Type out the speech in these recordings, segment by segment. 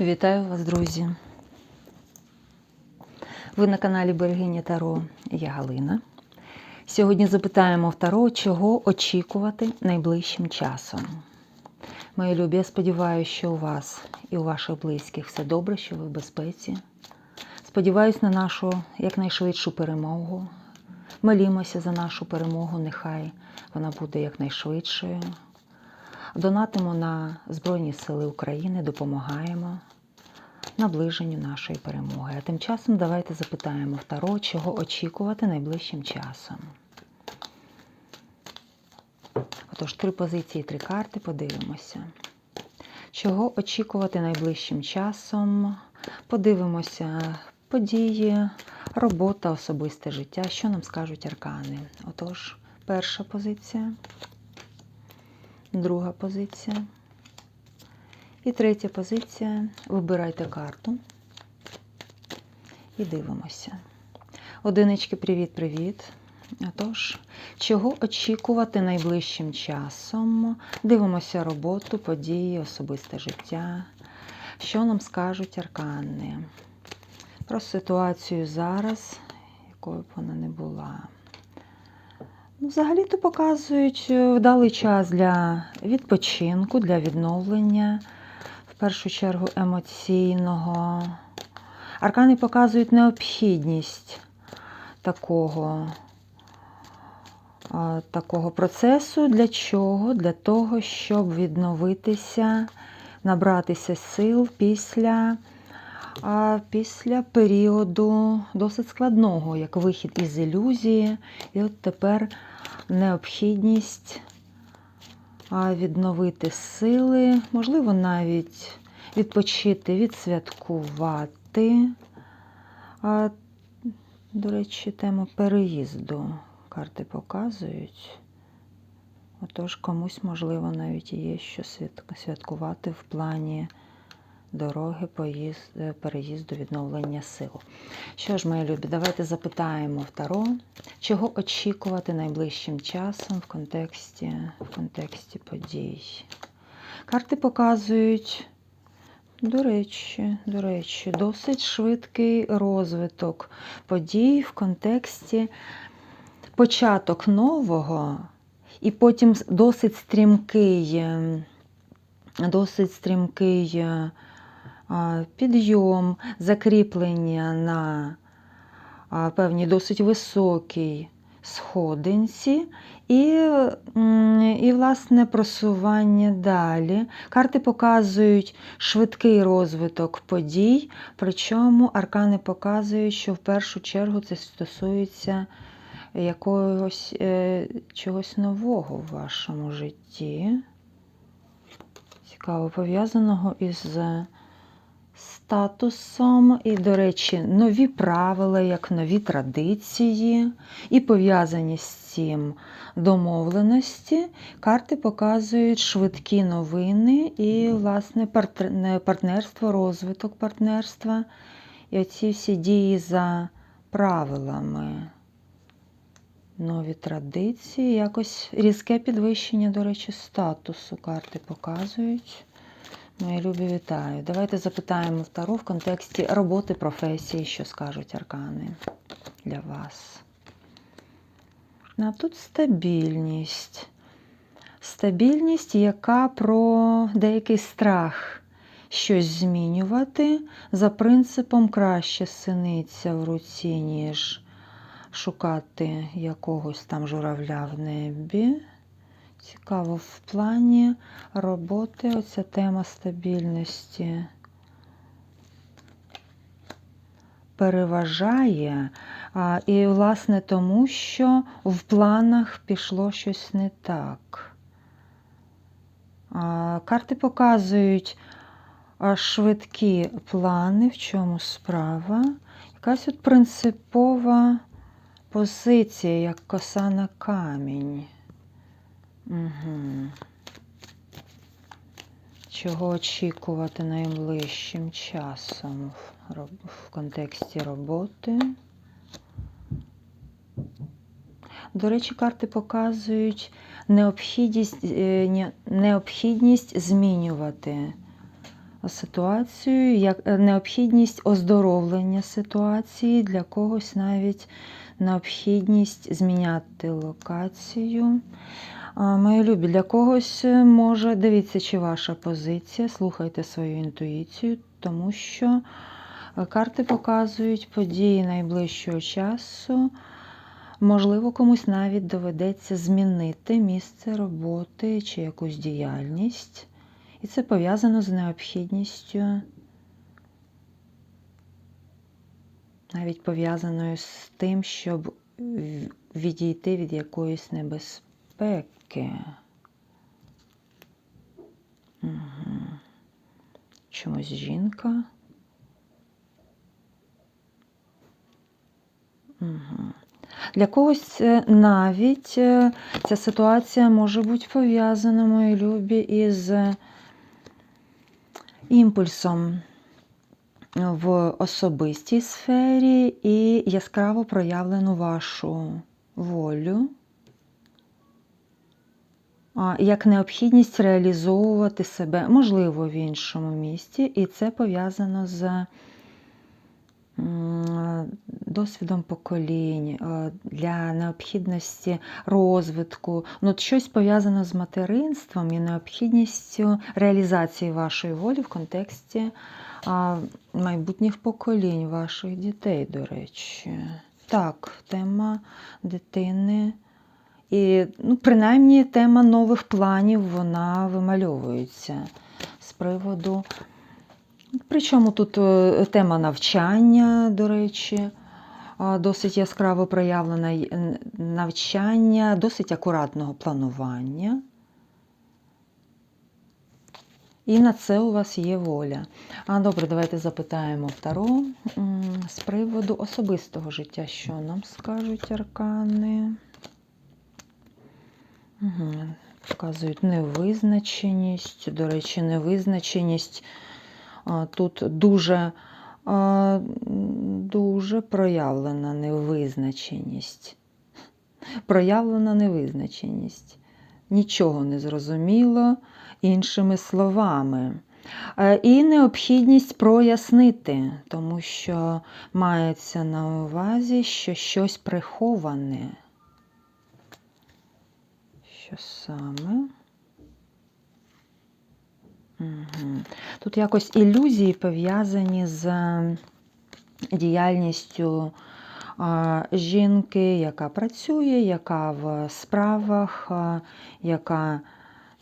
Вітаю вас, друзі! Ви на каналі Берегиня Таро. Я Галина. Сьогодні запитаємо в Таро, чого очікувати найближчим часом. Мої любі, я сподіваюся, що у вас і у ваших близьких все добре, що ви в безпеці. Сподіваюсь на нашу якнайшвидшу перемогу. Молімося за нашу перемогу, нехай вона буде якнайшвидшою. Донатимо на Збройні Сили України, допомагаємо наближенню нашої перемоги. А тим часом давайте запитаємо Таро, чого очікувати найближчим часом. Отож, три позиції, три карти, подивимося. Чого очікувати найближчим часом? Подивимося події, робота, особисте життя. Що нам скажуть аркани? Отож, перша позиція, друга позиція. І третя позиція. Вибирайте карту і дивимося. Одинички, привіт-привіт. Отож, чого очікувати найближчим часом? Дивимося роботу, події, особисте життя. Що нам скажуть аркани? Про ситуацію зараз, якою б вона не була. Ну, Взагалі-то показують вдалий час для відпочинку, для відновлення першу чергу емоційного. Аркани показують необхідність такого, такого процесу. Для чого? Для того, щоб відновитися, набратися сил після, після періоду досить складного, як вихід із ілюзії. І от тепер необхідність відновити сили, можливо, навіть відпочити, відсвяткувати. До речі, тема переїзду карти показують. Отож, комусь, можливо, навіть є що святкувати в плані дороги, поїзд, переїзду, відновлення сил. Що ж, мої любі, давайте запитаємо в Таро, чого очікувати найближчим часом в контексті, в контексті подій. Карти показують, до речі, до речі, досить швидкий розвиток подій в контексті початок нового, і потім досить стрімкий, досить стрімкий підйом, закріплення на певній досить високій сходинці і, і, власне, просування далі. Карти показують швидкий розвиток подій, причому аркани показують, що в першу чергу це стосується якогось е, чогось нового в вашому житті. Цікаво, пов'язаного із статусом, і, до речі, нові правила, як нові традиції, і пов'язані з цим домовленості. Карти показують швидкі новини і, власне, партнерство, розвиток партнерства. І оці всі дії за правилами. Нові традиції, якось різке підвищення, до речі, статусу карти показують. Мої любі вітаю. Давайте запитаємо Таро в контексті роботи професії, що скажуть аркани для вас. А тут стабільність. Стабільність, яка про деякий страх щось змінювати. За принципом краще синиця в руці, ніж шукати якогось там журавля в небі. Цікаво, в плані роботи оця тема стабільності переважає. А, І, власне, тому що в планах пішло щось не так. А, Карти показують швидкі плани, в чому справа. Якась от принципова позиція, як коса на камінь. Угу. Чого очікувати найближчим часом в, контексті роботи? До речі, карти показують необхідність, е, необхідність змінювати ситуацію, як е, необхідність оздоровлення ситуації, для когось навіть необхідність зміняти локацію. Мої любі, для когось е, може, дивіться, чи ваша позиція, слухайте свою інтуїцію, тому що е, карти показують події найближчого часу. Можливо, комусь навіть доведеться змінити місце роботи чи якусь діяльність. І це пов'язано з необхідністю, навіть пов'язаною з тим, щоб відійти від якоїсь небезпеки. Угу. Чомусь жінка. Угу. Для когось навіть е, ця ситуація може бути пов'язана, мої любі, із імпульсом в особистій сфері і яскраво проявлену вашу волю, як необхідність реалізовувати себе, можливо, в іншому місті, і це пов'язано з досвідом поколінь, е, для необхідності розвитку, ну, щось пов'язане з материнством і необхідністю реалізації вашої волі в контексті майбутніх поколінь ваших дітей, до речі. Так, тема дитини. І, ну, принаймні, тема нових планів вона вимальовується з приводу. Причому тут е, тема навчання, до речі, досить яскраво проявлена навчання, досить акуратного планування. І на це у вас є воля. А добре, давайте запитаємо Таро з приводу особистого життя, що нам скажуть аркани. Угу. Показують невизначеність. До речі, невизначеність тут дуже, дуже проявлена невизначеність. Проявлена невизначеність. Нічого не зрозуміло іншими словами. Е, І необхідність прояснити, тому що мається на увазі, що щось приховане. Що саме? Угу. Тут якось ілюзії пов'язані з діяльністю жінки, яка працює, яка в справах, яка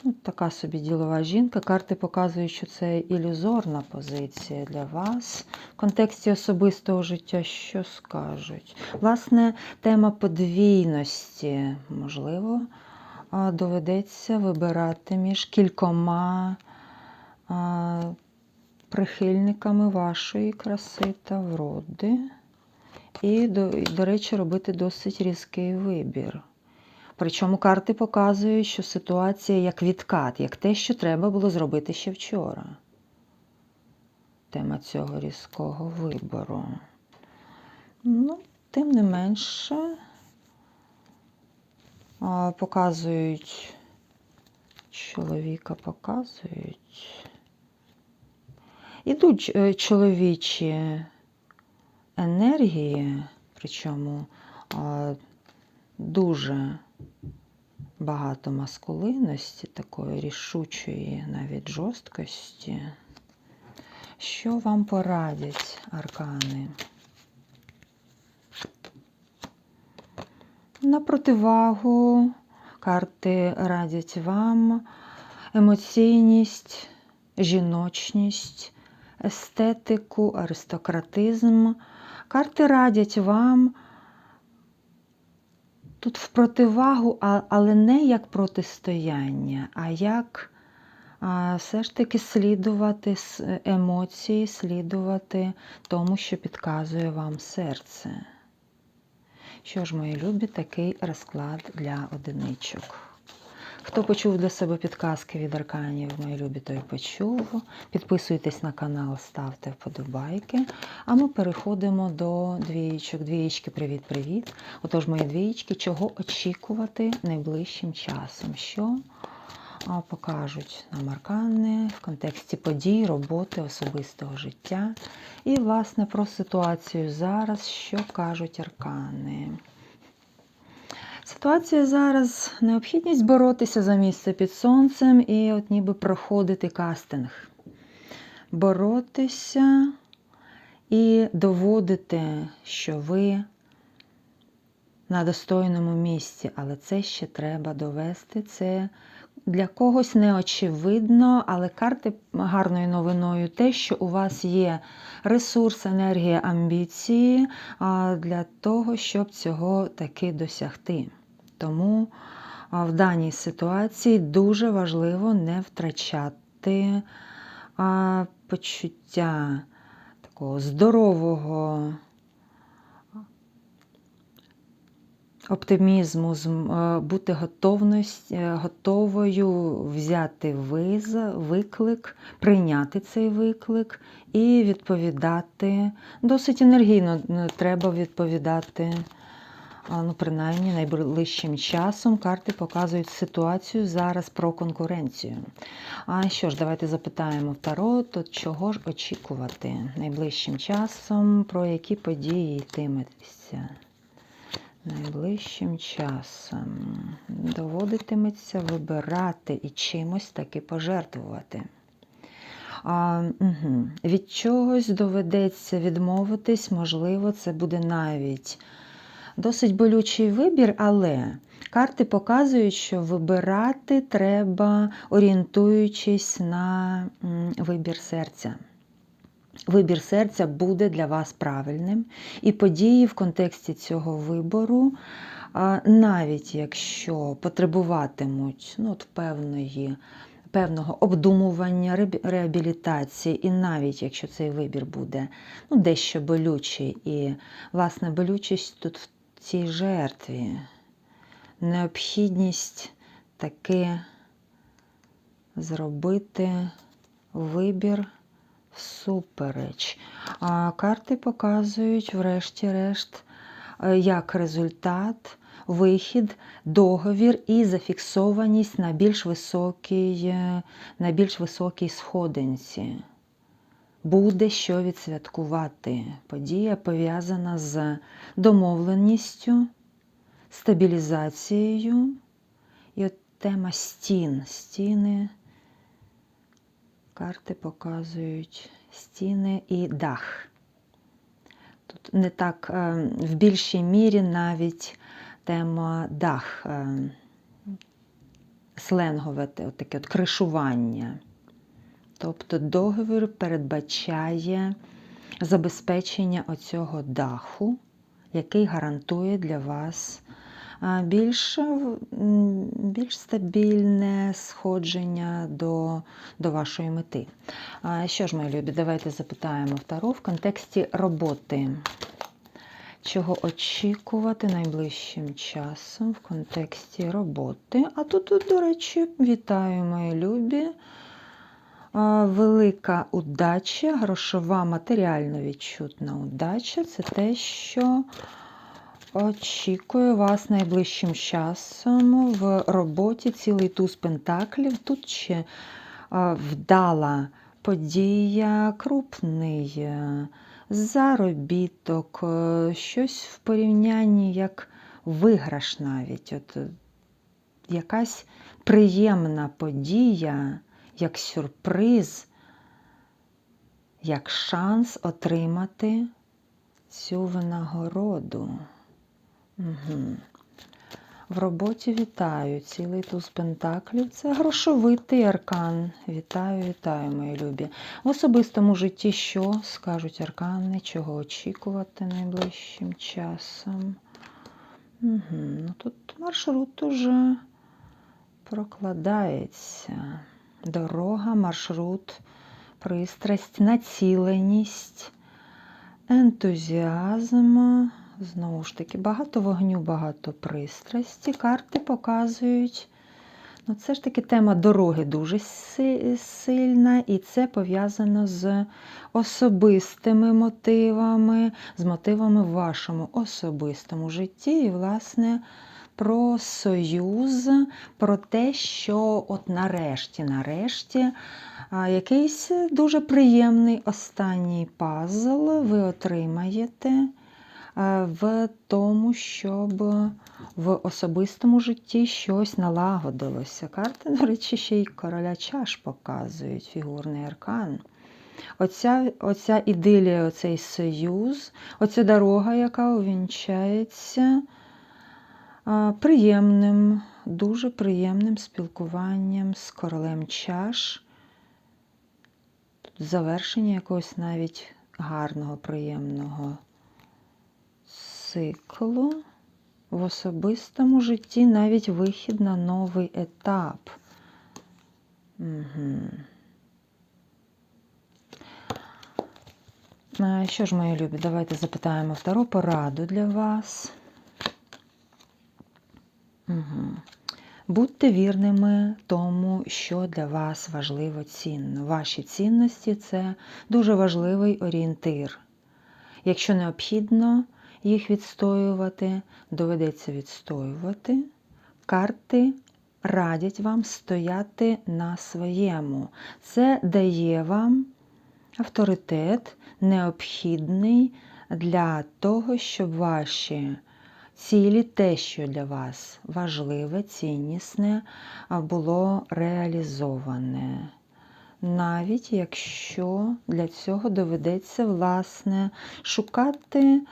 ну, така собі ділова жінка. Карти показують, що це ілюзорна позиція для вас. В контексті особистого життя що скажуть? Власне, тема подвійності, можливо, доведеться вибирати між кількома прихильниками вашої краси та вроди. І, до, до речі, робити досить різкий вибір. Причому карти показують, що ситуація як відкат, як те, що треба було зробити ще вчора. Тема цього різкого вибору. Ну, тим не менше, показують, чоловіка показують. Ідуть е, чоловічі енергії, причому дуже багато маскулинності, такої рішучої, навіть жорсткості. Що вам порадять аркани? На противагу карти радять вам емоційність, жіночність, естетику, аристократизм. Карти радять вам тут в противагу, але не як протистояння, а як все ж таки слідувати емоції, слідувати тому, що підказує вам серце. Що ж, мої любі, такий розклад для одиничок. Хто почув для себе підказки від арканів, мої любі, той почув. Підписуйтесь на канал, ставте вподобайки. А ми переходимо до двієчок. Двієчки, привіт-привіт. Отож, мої двієчки, чого очікувати найближчим часом? Що покажуть нам аркани в контексті подій, роботи, особистого життя. І, власне, про ситуацію зараз, що кажуть аркани. Ситуація зараз необхідність боротися за місце під сонцем і от ніби проходити кастинг. Боротися і доводити, що ви на достойному місці, але це ще треба довести. Це для когось не очевидно, але карти гарною новиною те, що у вас є ресурс, енергія, амбіції для того, щоб цього таки досягти. Тому в даній ситуації дуже важливо не втрачати почуття такого здорового. Оптимізму, е, бути готовність, е, готовою взяти виз- виклик, прийняти цей виклик і відповідати. Досить енергійно е, треба відповідати, ну, принаймні, найближчим часом. Карти показують ситуацію зараз про конкуренцію. А що ж, давайте запитаємо в Таро, то чого ж очікувати найближчим часом, про які події йтиметься? Найближчим часом доводитиметься вибирати і чимось таки пожертвувати. А, угу. Від чогось доведеться відмовитись, можливо, це буде навіть досить болючий вибір, але карти показують, що вибирати треба, орієнтуючись на вибір серця. Вибір серця буде для вас правильним, і події в контексті цього вибору, навіть якщо потребуватимуть ну, от певної, певного обдумування, реабілітації, і навіть якщо цей вибір буде ну, дещо болючий, і власне болючість тут в цій жертві, необхідність таки зробити вибір всупереч. А карти показують, врешті-решт, е, як результат, вихід, договір і зафіксованість на більш високій, е, на більш високій сходинці. Буде що відсвяткувати. Подія пов'язана з домовленістю, стабілізацією. І от тема стін. Стіни. Карти показують стіни і дах. Тут не так е, в більшій мірі навіть тема дах, е, сленгове от таке от кришування. Тобто договір передбачає забезпечення оцього даху, який гарантує для вас більш, більш стабільне сходження до, до вашої мети. Що ж, мої любі, давайте запитаємо Таро в контексті роботи. Чого очікувати найближчим часом в контексті роботи? А тут, до речі, вітаю, мої любі. Велика удача, грошова, матеріально відчутна удача це те, що очікує вас найближчим часом в роботі цілий туз пентаклів. Тут ще вдала подія, крупний е, заробіток, е, щось в порівнянні як виграш навіть. От, е, якась приємна подія, як сюрприз, як шанс отримати цю винагороду. Угу. В роботі вітаю. Цілий туз пентаклів. Це грошовитий аркан. Вітаю, вітаю, мої любі. В особистому житті що скажуть аркани, чого очікувати найближчим часом. Угу. Ну, тут маршрут уже прокладається. Дорога, маршрут, пристрасть, націленість, ентузіазм. Знову ж таки, багато вогню, багато пристрасті. Карти показують. Ну, це ж таки тема дороги дуже сильна, і це пов'язано з особистими мотивами, з мотивами в вашому особистому житті. І, власне, про союз, про те, що от нарешті, нарешті, якийсь дуже приємний останній пазл ви отримаєте в тому, щоб в особистому житті щось налагодилося. Карти, до речі, ще й короля чаш показують, фігурний аркан. Оця, оця ідилія, оцей союз, оця дорога, яка увінчається приємним, дуже приємним спілкуванням з королем чаш. Завершення якогось навіть гарного, приємного циклу. В особистому житті навіть вихід на новий етап. Угу. Що ж, мої любі, давайте запитаємо втору пораду для вас. Угу. Будьте вірними тому, що для вас важливо цінно. Ваші цінності це дуже важливий орієнтир. Якщо необхідно їх відстоювати, доведеться відстоювати. Карти радять вам стояти на своєму. Це дає вам авторитет, необхідний для того, щоб ваші цілі, те, що для вас важливе, ціннісне, було реалізоване. Навіть якщо для цього доведеться, власне, шукати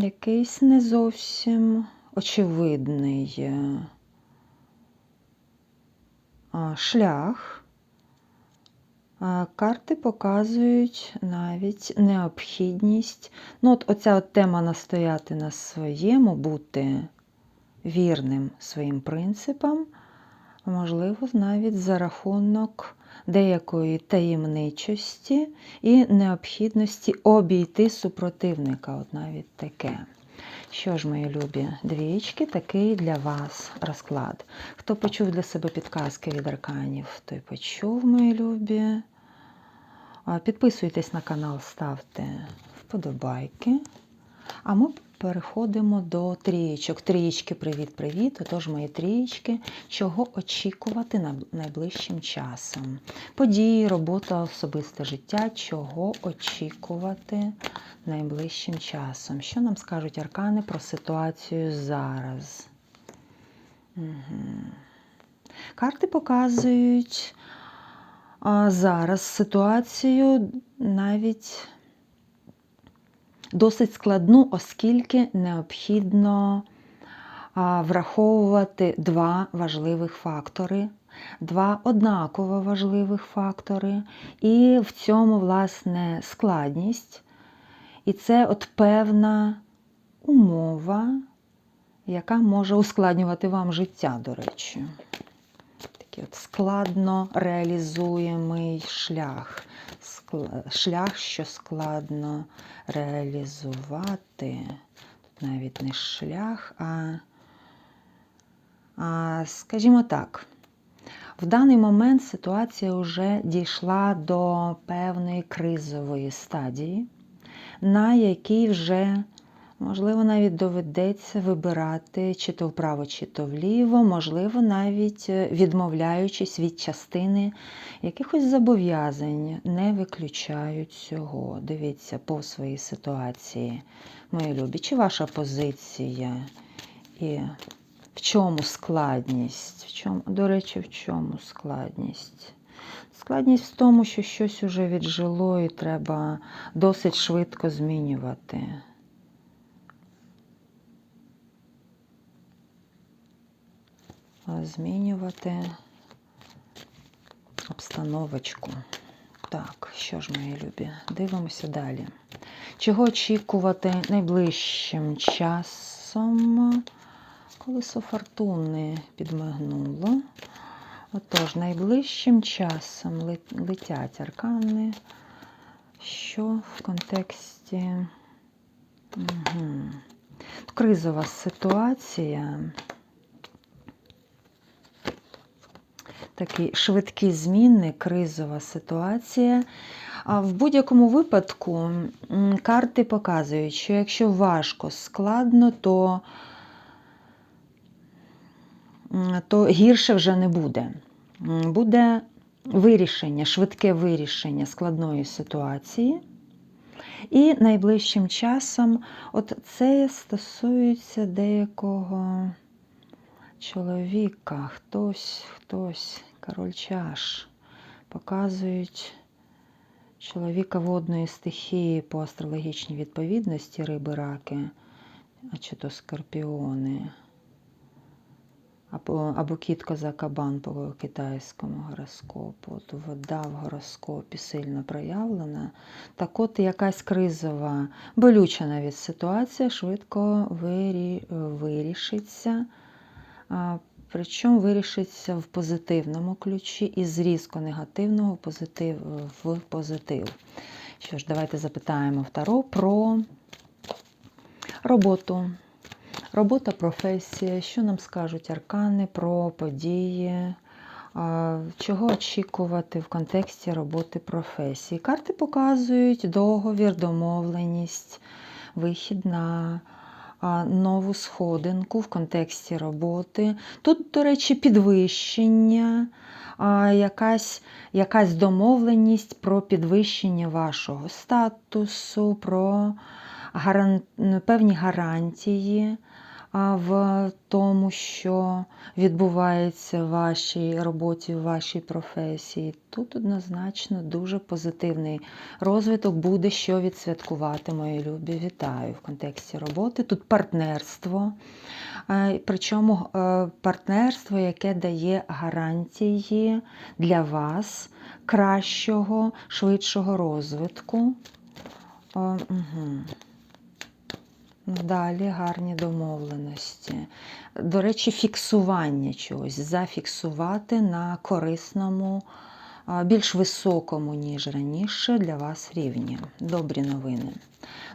якийсь не зовсім очевидний е, шлях. Карти показують навіть необхідність. Ну, от оця от тема настояти на своєму, бути вірним своїм принципам, можливо, навіть за рахунок деякої таємничості і необхідності обійти супротивника. От навіть таке. Що ж, мої любі двічки, такий для вас розклад. Хто почув для себе підказки від арканів, той почув, мої любі. Підписуйтесь на канал, ставте вподобайки. А ми переходимо до трієчок. Трієчки, привіт-привіт. Отож, мої трієчки, чого очікувати найближчим часом. Події, робота, особисте життя, чого очікувати найближчим часом. Що нам скажуть аркани про ситуацію зараз? Угу. Карти показують а, зараз ситуацію навіть досить складну, оскільки необхідно враховувати два важливих фактори. Два однаково важливих фактори, і в цьому, власне, складність. І це от певна умова, яка може ускладнювати вам життя, до речі. Такий от складно реалізуємий шлях. Шлях, що складно реалізувати. Тут навіть не шлях, а, а скажімо так, в даний момент ситуація вже дійшла до певної кризової стадії, на якій вже, можливо, навіть доведеться вибирати чи то вправо, чи то вліво, можливо, навіть відмовляючись від частини якихось зобов'язань, не виключають цього. Дивіться по своїй ситуації, мої любі, чи ваша позиція і в чому складність? В чому, До речі, в чому складність? Складність в тому, що щось уже віджило і треба досить швидко змінювати. Змінювати обстановочку. Так, що ж, мої любі, дивимося далі. Чого очікувати найближчим часом? Колесо фортуни підмигнуло. Отож, найближчим часом летять аркани, що в контексті угу. кризова ситуація. Такі швидкі зміни, кризова ситуація. В будь-якому випадку карти показують, що якщо важко, складно, то то гірше вже не буде. Буде вирішення, швидке вирішення складної ситуації. І найближчим часом, от це стосується деякого чоловіка, хтось, хтось, король чаш, показують чоловіка водної стихії по астрологічній відповідності риби, раки, а чи то скорпіони, або, або кіт коза кабан по китайському гороскопу. От вода в гороскопі сильно проявлена. Так от якась кризова, болюча навіть ситуація швидко вирішиться. Причому вирішиться в позитивному ключі і з різко негативного в позитив, в позитив. Що ж, давайте запитаємо Таро про роботу. Робота, професія, що нам скажуть аркани про події, чого очікувати в контексті роботи професії. Карти показують договір, домовленість, вихід на нову сходинку в контексті роботи. Тут, до речі, підвищення, якась, якась домовленість про підвищення вашого статусу, про гаран... певні гарантії в тому, що відбувається в вашій роботі, в вашій професії. Тут однозначно дуже позитивний розвиток буде, що відсвяткувати, мої любі. Вітаю в контексті роботи. Тут партнерство, е, причому е, партнерство, яке дає гарантії для вас кращого, швидшого розвитку. Угу. Далі гарні домовленості. До речі, фіксування чогось, зафіксувати на корисному, більш високому, ніж раніше, для вас рівні. Добрі новини.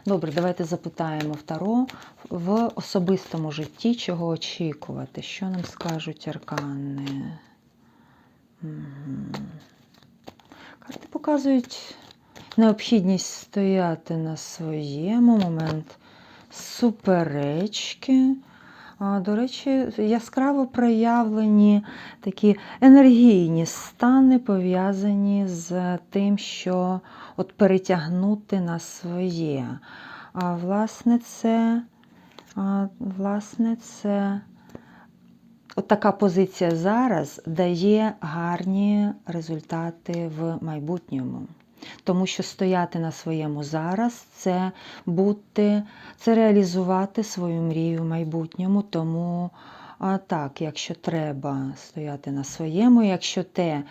Добре, давайте запитаємо Таро в особистому житті, чого очікувати. Що нам скажуть аркани? Карти показують необхідність стояти на своєму момент суперечки. До речі, яскраво проявлені такі енергійні стани, пов'язані з тим, що от перетягнути на своє. А, Власне, це, власне, це от така позиція зараз дає гарні результати в майбутньому. Тому що стояти на своєму зараз це бути, це реалізувати свою мрію в майбутньому. Тому а, так, якщо треба стояти на своєму, якщо те,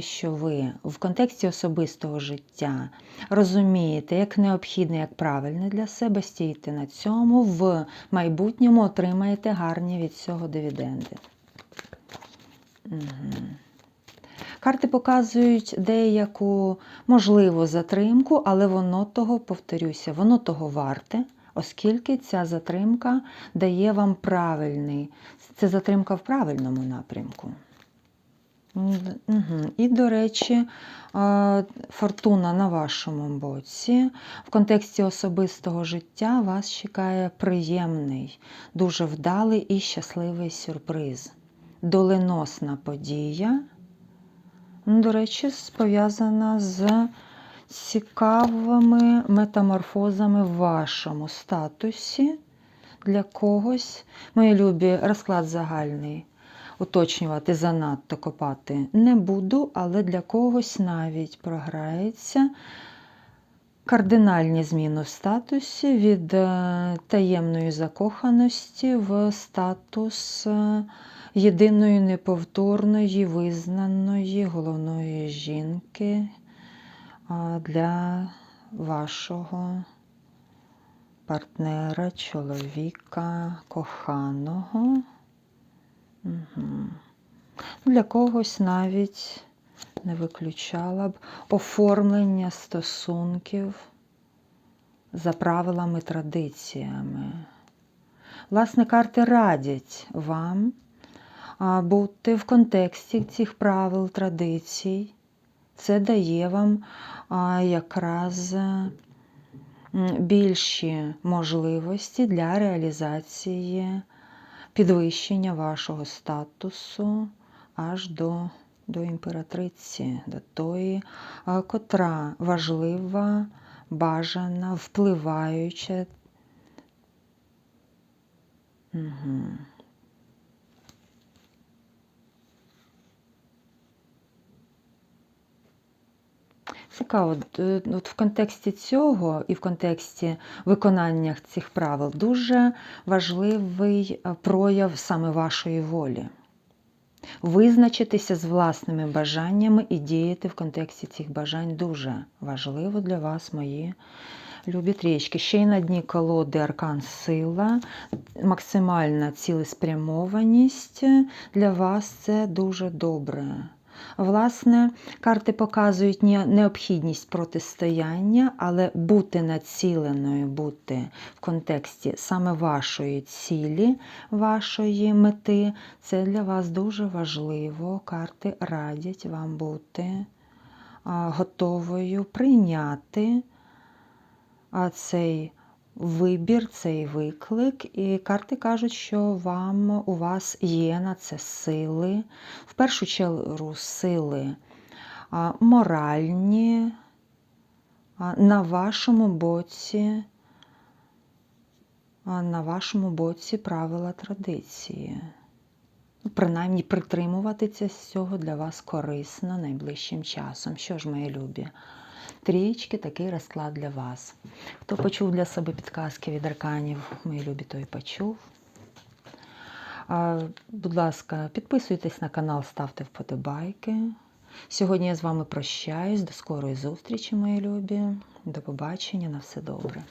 що ви в контексті особистого життя розумієте, як необхідне, як правильне для себе, стійте на цьому, в майбутньому отримаєте гарні від цього дивіденди. Угу. Карти показують деяку можливу затримку, але воно того, повторюся, воно того варте, оскільки ця затримка дає вам правильний, це затримка в правильному напрямку. Угу. І, до речі, фортуна на вашому боці. В контексті особистого життя вас чекає приємний, дуже вдалий і щасливий сюрприз. Доленосна подія. До речі, пов'язана з цікавими метаморфозами в вашому статусі. Для когось, мої любі, розклад загальний. Уточнювати занадто копати не буду, але для когось навіть програється кардинальні зміни в статусі від е, таємної закоханості в статус. Єдиної неповторної, визнаної головної жінки для вашого партнера, чоловіка, коханого. Угу. Для когось навіть не виключала б оформлення стосунків за правилами, традиціями. Власне, карти радять вам бути в контексті цих правил, традицій. Це дає вам якраз більші можливості для реалізації підвищення вашого статусу аж до, до імператриці, до тої, котра важлива, бажана, впливаюча. Угу. Цікаво, от в контексті цього і в контексті виконання цих правил дуже важливий е, прояв саме вашої волі. Визначитися з власними бажаннями і діяти в контексті цих бажань дуже важливо для вас, мої любі трічки. Ще й на дні колоди аркан сила, максимальна цілеспрямованість для вас це дуже добре. Власне, карти показують необхідність протистояння, але бути націленою, бути в контексті саме вашої цілі, вашої мети. Це для вас дуже важливо. Карти радять вам бути готовою прийняти цей вибір, цей виклик. І карти кажуть, що вам у вас є на це сили. В першу чергу сили моральні, на вашому боці, на вашому боці правила традиції. Ну, Принаймні притримуватися з цього для вас корисно найближчим часом. Що ж, мої любі? Трієчки такий розклад для вас. Хто почув для себе підказки від арканів, мої любі, той почув. Будь ласка, підписуйтесь на канал, ставте вподобайки. Сьогодні я з вами прощаюсь. До скорої зустрічі, мої любі. До побачення, на все добре.